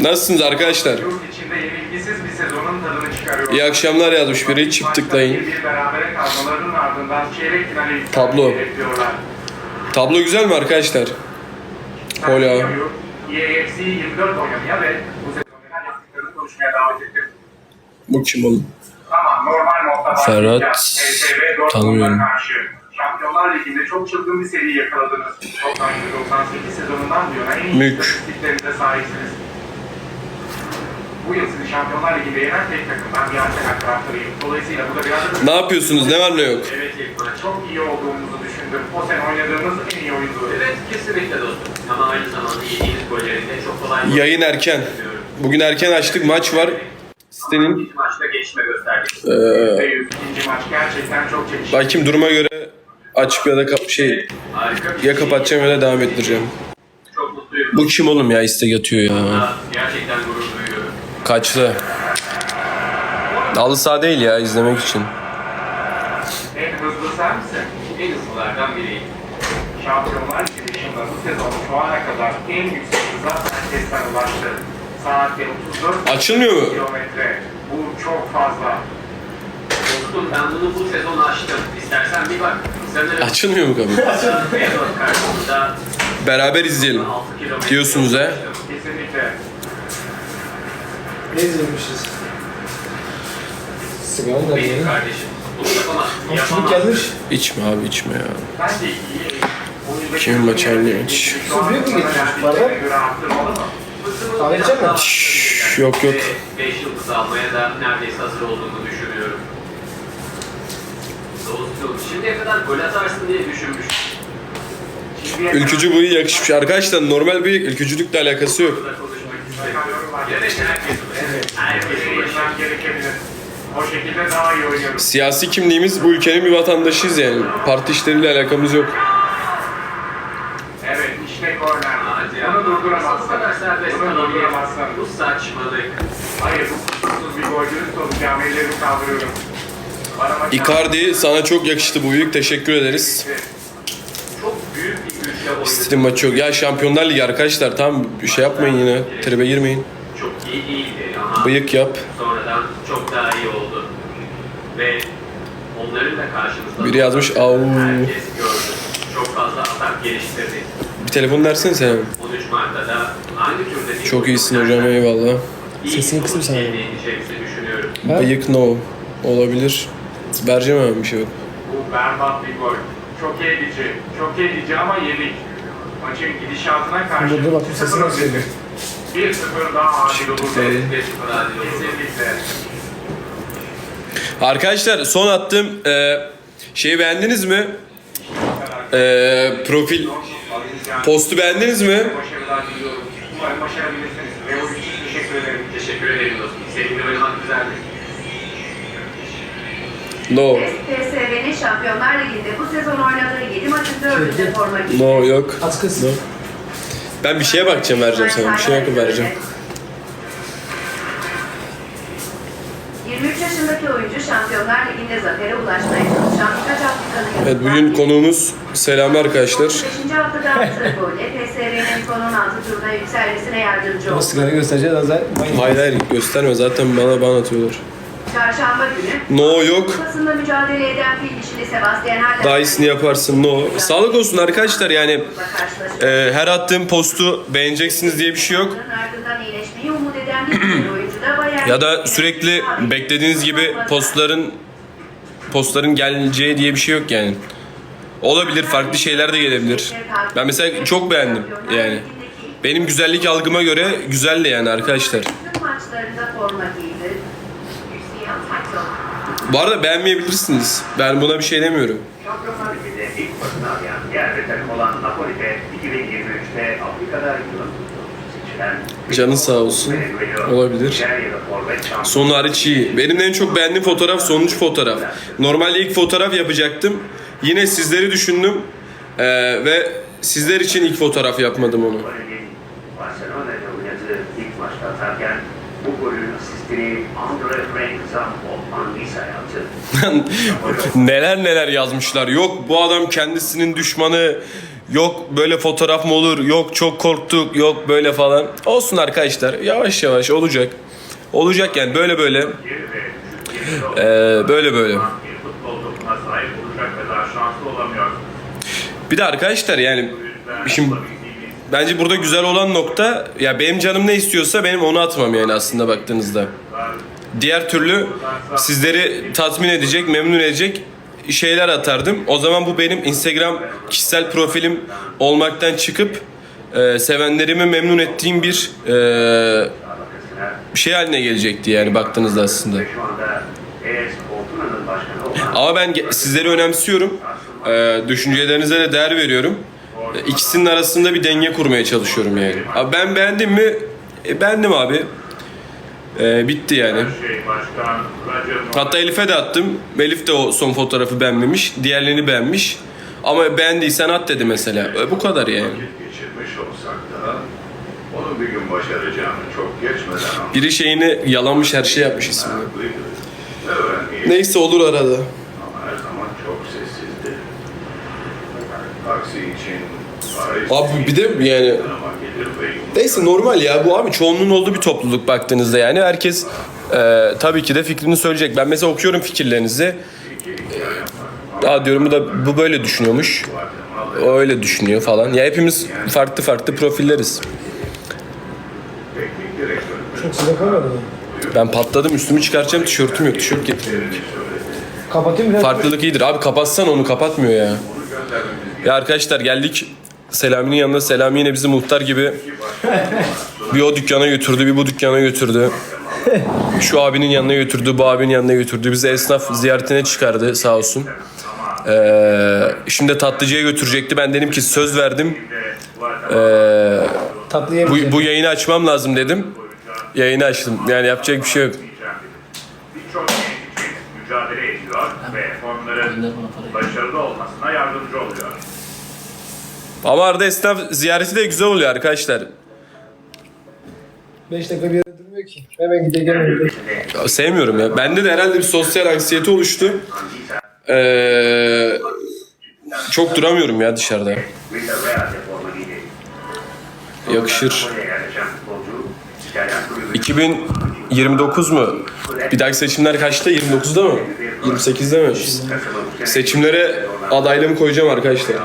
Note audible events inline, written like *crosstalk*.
Nasılsınız arkadaşlar? İyi akşamlar yazmış biri. Çift tıklayın. Tablo. Tablo güzel mi arkadaşlar? Hola. EAFC 24 oynamaya ve bu kim oğlum? Ferhat, Dortmund'a tanımıyorum. Şampiyonlar Ligi'nde çok çılgın bir seri yakaladınız. 98 sezonundan bu yana en iyi sahipsiniz. Bu yıl sizi Şampiyonlar Ligi'nde yenen tek takım. Ben bir Arsenal taraftarıyım. Dolayısıyla bu da biraz. Ne yapıyorsunuz? Ne var ne yok? Evet İlkman, çok iyi olduğumuzu düşündüm. O sene oynadığımız en iyi oyundu. Evet kesinlikle dostum. Ama aynı zamanda yediğimiz gollerinde çok kolay Yayın erken. Bugün erken açtık. Maç var. Sitenin. Ee, %100 ikinci maç gerçekten çok çekişmeli. bakayım duruma göre açıp ya da kap şey ya şey. kapatacağım ya da devam ettireceğim. Çok mutluyum. Bu kim oğlum ya istek atıyor ya. Gerçekten. Kaçlı? Halı saha değil ya izlemek için. En hızlı sen misin? En hızlılardan biriyim. Şampiyonlar dışında bu sezon şu ana kadar en yüksek hıza herkesten ulaştı. Saatte 34 Açılmıyor mu? kilometre. Bu çok fazla. Dostum ben bunu bu sezon açtım. İstersen bir bak. Sanırım Açılmıyor mu kapı? *laughs* Feyenoord karşısında Beraber izleyelim. 6 kilometre Diyorsunuz he? Kesinlikle. Ne izlemişiz? Sigara da yiyelim. kardeşim. Bunu gelmiş. İçme abi içme ya. Bence iyi. Oyundaki Kimin maçı aynı maç? Şu an Büyük mü sana getirmiş? Bardak? Kahve içecek mi? Şşş, yok yok. 5 yıldız almaya da neredeyse hazır olduğunu düşünüyorum. Şimdiye kadar gol atarsın diye kadar- Ülkücü bu yakışmış. Arkadaşlar normal bir ülkücülükle alakası yok. Burada konuşmak istemiyorum. Evet herkes Evet. Herkes ulaşıyor. Değişmem gerekebilir. O şekilde daha iyi oynuyoruz. Siyasi kimliğimiz bu ülkenin bir vatandaşıyız yani. Parti işleriyle alakamız yok. Evet işte korner. Bunu Nasıl bu durduramazsın. kadar serbest durduramazsın. Bu saçmalık. Hayır bu kusursuz bir golcülük olacağım. Ellerimi kaldırıyorum. Icardi sana çok yakıştı bu büyük. Teşekkür ederiz. Çok büyük bir ülke oyunu. City'nin maçı yok. Ya Şampiyonlar Ligi arkadaşlar tam bir şey yapmayın yine. Tribe girmeyin. Çok iyi değildi ama Bıyık yap. sonradan çok daha iyi oldu. Ve onların da karşımızda... Biri yazmış, "Au." Herkes gördü. Çok fazla atak geliştirdi. Bir telefon versene sen. 13 Mart'ta da aynı türde bir Çok iyisin hocam eyvallah. Sesini bir kısayım sana. Bıyık no. Olabilir. Vereceğim hemen bir şey yok. Bu berbat bir gol. Çok edici. Çok edici ama yedik. Maçın gidişatına karşı. Dur, dur, bakayım sesini nasıl geliyor? 1-0 daha adil. Çıktık. 1-0 adil oldu. Kesinlikle. Arkadaşlar son attığım e, şeyi beğendiniz mi? E, profil postu beğendiniz mi? No. PSV'nin Şampiyonlar Ligi'nde bu sezon oynadığı 7 maçın 4'ünde forma giydi. No yok. Az kız. No. Ben bir şeye bakacağım vereceğim sana. Bir şey yapıp vereceğim. Zafere ulaşmaya çalışan birkaç Afrikalı Evet bugün konuğumuz selam arkadaşlar. 5. haftada attığı golle PSV'nin 16 turuna yükselmesine yardımcı Ama oldu. sigara göstereceğiz az. Hayır hayır gösterme zaten bana bana atıyorlar. Çarşamba günü No yok. Kupasında mücadele eden fil dişili Sebastian Haller Daha iyisini yaparsın no. Sağlık olsun arkadaşlar yani e, her attığım postu beğeneceksiniz diye bir şey yok. Ardından iyileşmeyi umut eden bir diğer *clears throat* oyuncu da Bayern Ya da sürekli beklediğiniz gibi postların postların geleceği diye bir şey yok yani. Olabilir farklı şeyler de gelebilir. Ben mesela çok beğendim yani. Benim güzellik algıma göre güzeldi yani arkadaşlar. Bu arada beğenmeyebilirsiniz. Ben buna bir şey demiyorum. Şampiyonlar Ligi'nde ilk başına arayan diğer takım olan Napoli'de 2023'te Afrika'da yılın Canın sağ olsun. Olabilir. Sonu hariç iyi. Benim en çok beğendiğim fotoğraf sonuncu fotoğraf. Normalde ilk fotoğraf yapacaktım. Yine sizleri düşündüm. Ee, ve sizler için ilk fotoğraf yapmadım onu. *laughs* Neler neler yazmışlar. Yok bu adam kendisinin düşmanı. Yok böyle fotoğraf mı olur? Yok çok korktuk. Yok böyle falan. Olsun arkadaşlar. Yavaş yavaş olacak. Olacak yani böyle böyle. Ee, böyle böyle. Bir de arkadaşlar yani şimdi bence burada güzel olan nokta ya benim canım ne istiyorsa benim onu atmam yani aslında baktığınızda. Diğer türlü sizleri tatmin edecek, memnun edecek şeyler atardım. O zaman bu benim Instagram kişisel profilim olmaktan çıkıp e, sevenlerimi memnun ettiğim bir e, şey haline gelecekti yani baktığınızda aslında. Ama ben sizleri önemsiyorum. E, düşüncelerinize de değer veriyorum. E, ikisinin arasında bir denge kurmaya çalışıyorum yani. Abi ben beğendim mi? E, beğendim abi. E, bitti yani. Hatta Elif'e de attım. Elif de o son fotoğrafı beğenmemiş. Diğerlerini beğenmiş. Ama beğendiysen at dedi mesela. E, bu kadar yani. Biri şeyini yalanmış her şey yapmış ismini. Neyse olur arada. ama her zaman çok sessizdi. Para Abi bir de yani Neyse normal ya bu abi çoğunluğun olduğu bir topluluk baktığınızda yani herkes e, tabii ki de fikrini söyleyecek. Ben mesela okuyorum fikirlerinizi. Aa diyorum bu da bu böyle düşünüyormuş. O öyle düşünüyor falan. Ya hepimiz farklı farklı profilleriz. Çok sıcak olmadı mı? Ben patladım üstümü çıkartacağım tişörtüm yok tişört getirdim. Kapatayım biraz. Farklılık iyidir. Abi kapatsan onu kapatmıyor ya. Ya arkadaşlar geldik. Selami'nin yanına. Selami yine bizi muhtar gibi bir o dükkana götürdü, bir bu dükkana götürdü. Şu abinin yanına götürdü, bu abinin yanına götürdü. Bizi esnaf ziyaretine çıkardı sağ olsun. Ee, şimdi tatlıcıya götürecekti. Ben dedim ki söz verdim. Ee, bu, bu yayını açmam lazım dedim. Yayını açtım. Yani yapacak bir şey yok. için mücadele ediyor ve onların başarılı olmasına yardımcı oluyor. Ama arada esnaf ziyareti de güzel oluyor arkadaşlar. 5 dakika bir yere durmuyor ki. Hemen. Ya Sevmiyorum ya. Bende de herhalde bir sosyal anksiyete oluştu. Ee, çok duramıyorum ya dışarıda. Yakışır. Oraya yerleşen futbolcu İtalyan kulübü 2029 mu? Bir dahaki seçimler kaçta? 29'da mı? 28'de mi? Seçimlere adaylığımı koyacağım arkadaşlar.